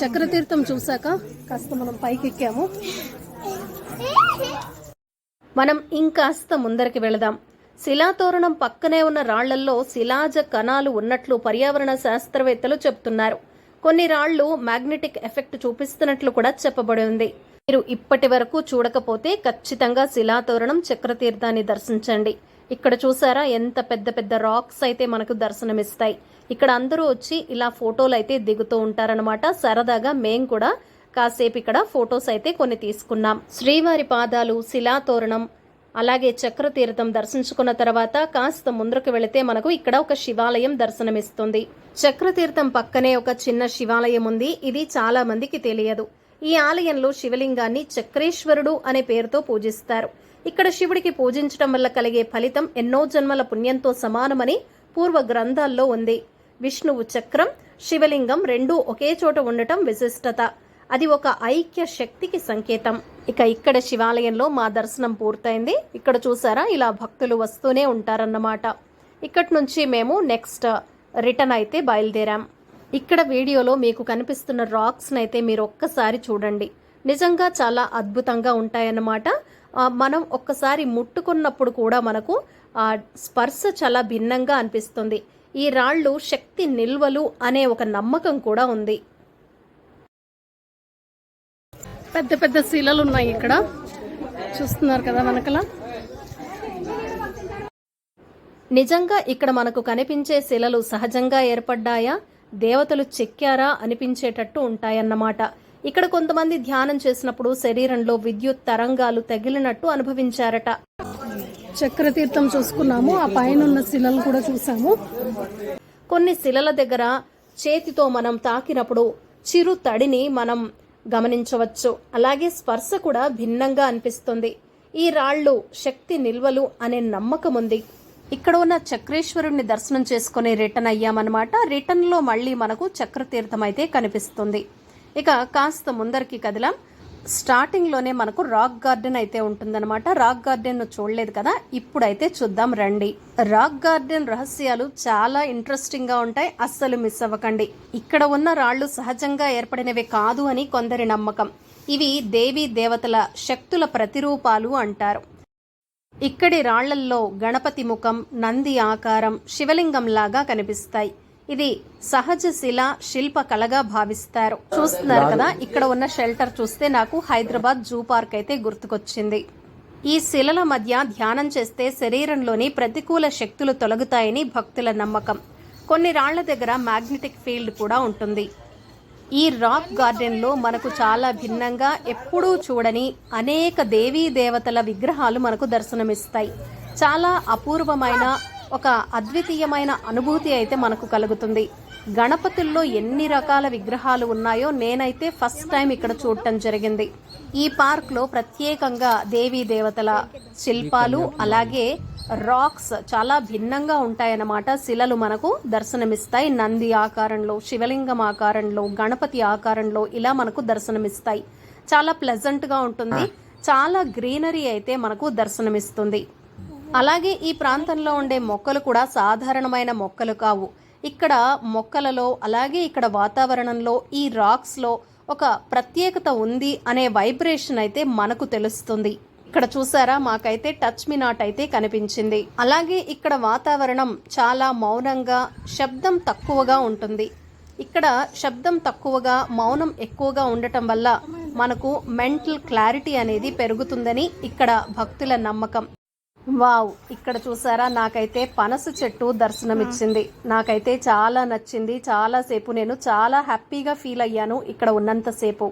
చక్రతీర్థం చూసాక కాస్త మనం పైకి ఎక్కాము మనం ఇంకాస్త ముందరికి వెళదాం. శిలాతోరణం పక్కనే ఉన్న రాళ్ళల్లో శిలాజ కణాలు ఉన్నట్లు పర్యావరణ శాస్త్రవేత్తలు చెప్తున్నారు. కొన్ని రాళ్ళు మ్యాగ్నెటిక్ ఎఫెక్ట్ చూపిస్తున్నట్లు కూడా చెప్పబడి ఉంది. మీరు ఇప్పటి వరకు చూడకపోతే ఖచ్చితంగా శిలాతోరణం చక్రతీర్థాన్ని దర్శించండి. ఇక్కడ చూసారా ఎంత పెద్ద పెద్ద రాక్స్ అయితే మనకు దర్శనమిస్తాయి. ఇక్కడ అందరూ వచ్చి ఇలా ఫోటోలు అయితే దిగుతూ ఉంటారనమాట సరదాగా మేము కూడా కాసేపు ఇక్కడ ఫొటోస్ అయితే కొన్ని తీసుకున్నాం. శ్రీవారి పాదాలు శిలాతోరణం అలాగే చక్రతీర్థం దర్శించుకున్న తర్వాత కాస్త ముందుకు వెళితే మనకు ఇక్కడ ఒక శివాలయం దర్శనమిస్తుంది. చక్రతీర్థం పక్కనే ఒక చిన్న శివాలయం ఉంది. ఇది చాలా మందికి తెలియదు. ఈ ఆలయంలో శివలింగాన్ని చక్రేశ్వరుడు అనే పేరుతో పూజిస్తారు. ఇక్కడ శివుడికి పూజించడం వల్ల కలిగే ఫలితం ఎన్నో జన్మల పుణ్యంతో సమానమని పూర్వ గ్రంథాల్లో ఉంది. విష్ణువు చక్రం శివలింగం రెండూ ఒకే చోట ఉండటం విశిష్టత. అది ఒక ఐక్య శక్తికి సంకేతం. ఇక ఇక్కడ శివాలయంలో మా దర్శనం పూర్తయింది. ఇక్కడ చూసారా? ఇలా భక్తులు వస్తూనే ఉంటారన్నమాట. ఇక్కడి నుంచి మేము నెక్స్ట్ రిటర్న్ అయితే బయలుదేరాం. ఇక్కడ వీడియోలో మీకు కనిపిస్తున్న రాక్స్ని అయితే మీరు ఒక్కసారి చూడండి. నిజంగా చాలా అద్భుతంగా ఉంటాయన్నమాట. మనం ఒక్కసారి ముట్టుకున్నప్పుడు కూడా మనకు ఆ స్పర్శ చాలా భిన్నంగా అనిపిస్తుంది. ఈ రాళ్ళు శక్తి నిల్వలు అనే ఒక నమ్మకం కూడా ఉంది. పెద్ద పెద్ద శిలలు ఉన్నాయి ఇక్కడ. చూస్తున్నారు కదా వెనకల. నిజంగా ఇక్కడ మనకు కనిపించే శిలలు సహజంగా ఏర్పడ్డాయా? దేవతలు చెక్కారా అనిపించేటట్టు ఉంటాయన్నమాట. ఇక్కడ కొంతమంది ధ్యానం చేసినప్పుడు శరీరంలో విద్యుత్ తరంగాలు తగిలినట్టు అనుభవించారట. చక్రతీర్థం చూసుకున్నాము. ఆ పైన ఉన్న శిలలు కూడా చూసాము. కొన్ని శిలల దగ్గర చేతితో మనం తాకినప్పుడు చిరు తడిని మనం గమనించవచ్చు. అలాగే స్పర్శ కూడా భిన్నంగా అనిపిస్తుంది. ఈ రాళ్ళు శక్తి నిల్వలు అనే నమ్మకం ఉంది. ఇక్కడ ఉన్న చక్రేశ్వరుణ్ణి దర్శనం చేసుకుని రిటర్న్ అయ్యామన్నమాట. రిటర్న్లో మళ్ళీ మనకు చక్రతీర్థం అయితే కనిపిస్తుంది. ఇక కాస్త ముందరికి కదిలాం. స్టార్టింగ్లోనే మనకు రాక్ గార్డెన్ అయితే ఉంటుందన్నమాట. రాక్ గార్డెన్ చూడలేదు కదా? ఇప్పుడైతే చూద్దాం రండి. రాక్ గార్డెన్ రహస్యాలు చాలా ఇంట్రెస్టింగ్గా ఉంటాయి. అస్సలు మిస్ అవ్వకండి. ఇక్కడ ఉన్న రాళ్ళు సహజంగా ఏర్పడినవి కాదు అని కొందరి నమ్మకం. ఇవి దేవీ దేవతల శక్తుల ప్రతిరూపాలు అంటారు. ఇక్కడి రాళ్ళల్లో గణపతి ముఖం నంది ఆకారం శివలింగం లాగా కనిపిస్తాయి. ఇది సహజ శిల శిల్ప కళగా భావిస్తారు. చూస్తున్నారు కదా ఇక్కడ ఉన్న షెల్టర్ చూస్తే నాకు హైదరాబాద్ జూ పార్క్ అయితే గుర్తుకొచ్చింది. ఈ శిలల మధ్య ధ్యానం చేస్తే శరీరంలోని ప్రతికూల శక్తులు తొలగుతాయని భక్తుల నమ్మకం. కొన్ని రాళ్ళ దగ్గర మ్యాగ్నెటిక్ ఫీల్డ్ కూడా ఉంటుంది. ఈ రాక్ గార్డెన్లో మనకు చాలా భిన్నంగా ఎప్పుడూ చూడని అనేక దేవీ దేవతల విగ్రహాలు మనకు దర్శనమిస్తాయి. చాలా అపూర్వమైన ఒక అద్వితీయమైన అనుభూతి అయితే మనకు కలుగుతుంది. గణపతుల్లో ఎన్ని రకాల విగ్రహాలు ఉన్నాయో నేనైతే ఫస్ట్ టైం ఇక్కడ చూడటం జరిగింది. ఈ పార్క్లో ప్రత్యేకంగా దేవీ దేవతల శిల్పాలు అలాగే రాక్స్ చాలా భిన్నంగా ఉంటాయన్నమాట. శిలలు మనకు దర్శనమిస్తాయి. నంది ఆకారంలో శివలింగం ఆకారంలో గణపతి ఆకారంలో ఇలా మనకు దర్శనమిస్తాయి. చాలా ప్లెజెంట్గా ఉంటుంది. చాలా గ్రీనరీ అయితే మనకు దర్శనమిస్తుంది. అలాగే ఈ ప్రాంతంలో ఉండే మొక్కలు కూడా సాధారణమైన మొక్కలు కావు. ఇక్కడ మొక్కలలో అలాగే ఇక్కడ వాతావరణంలో ఈ రాక్స్లో ఒక ప్రత్యేకత ఉంది అనే వైబ్రేషన్ అయితే మనకు తెలుస్తుంది. ఇక్కడ చూసారా? మాకైతే టచ్ మీ నాట్ అయితే కనిపించింది. అలాగే ఇక్కడ వాతావరణం చాలా మౌనంగా శబ్దం తక్కువగా ఉంటుంది. ఇక్కడ శబ్దం తక్కువగా మౌనం ఎక్కువగా ఉండటం వల్ల మనకు మెంటల్ క్లారిటీ అనేది పెరుగుతుందని ఇక్కడ భక్తుల నమ్మకం. వావ్ ఇక్కడ చూసారా? నాకైతే పనస చెట్టు దర్శనమిచ్చింది. నాకైతే చాలా నచ్చింది. చాలా సేపు నేను చాలా హ్యాపీగా ఫీల్ అయ్యాను ఇక్కడ ఉన్నంతసేపు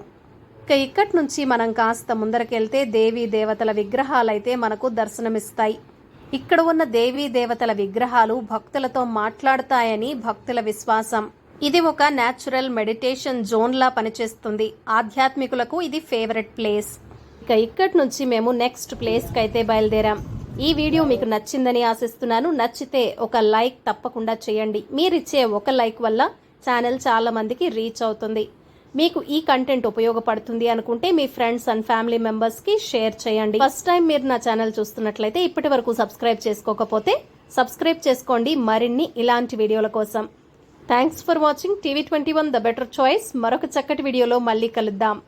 ఇక ఇక్కడి నుంచి మనం కాస్త ముందరకెళ్తే దేవీ దేవతల విగ్రహాలైతే మనకు దర్శనమిస్తాయి. ఇక్కడ ఉన్న దేవీ దేవతల విగ్రహాలు భక్తులతో మాట్లాడతాయని భక్తుల విశ్వాసం. ఇది ఒక న్యాచురల్ మెడిటేషన్ జోన్ లా పనిచేస్తుంది. ఆధ్యాత్మికులకు ఇది ఫేవరెట్ ప్లేస్ ఇక ఇక్కడి నుంచి మేము నెక్స్ట్ ప్లేస్కి అయితే బయలుదేరాం. ఈ వీడియో మీకు నచ్చిందని ఆశిస్తున్నాను. నచ్చితే ఒక లైక్ తప్పకుండా చేయండి. మీరిచ్చే ఒక లైక్ వల్ల ఛానల్ చాలా మందికి రీచ్ అవుతుంది. మీకు ఈ కంటెంట్ ఉపయోగపడుతుంది అనుకుంటే మీ ఫ్రెండ్స్ అండ్ ఫ్యామిలీ మెంబర్స్కి షేర్ చేయండి. ఫస్ట్ టైం మీరు నా ఛానల్ చూస్తున్నట్లయితే ఇప్పటి వరకు సబ్స్క్రైబ్ చేసుకోకపోతే సబ్స్క్రైబ్ చేసుకోండి మరిన్ని ఇలాంటి వీడియోల కోసం. Thanks for watching TV twenty one the better choice. మరొక చక్కటి వీడియోలో మళ్ళీ కలుద్దాం.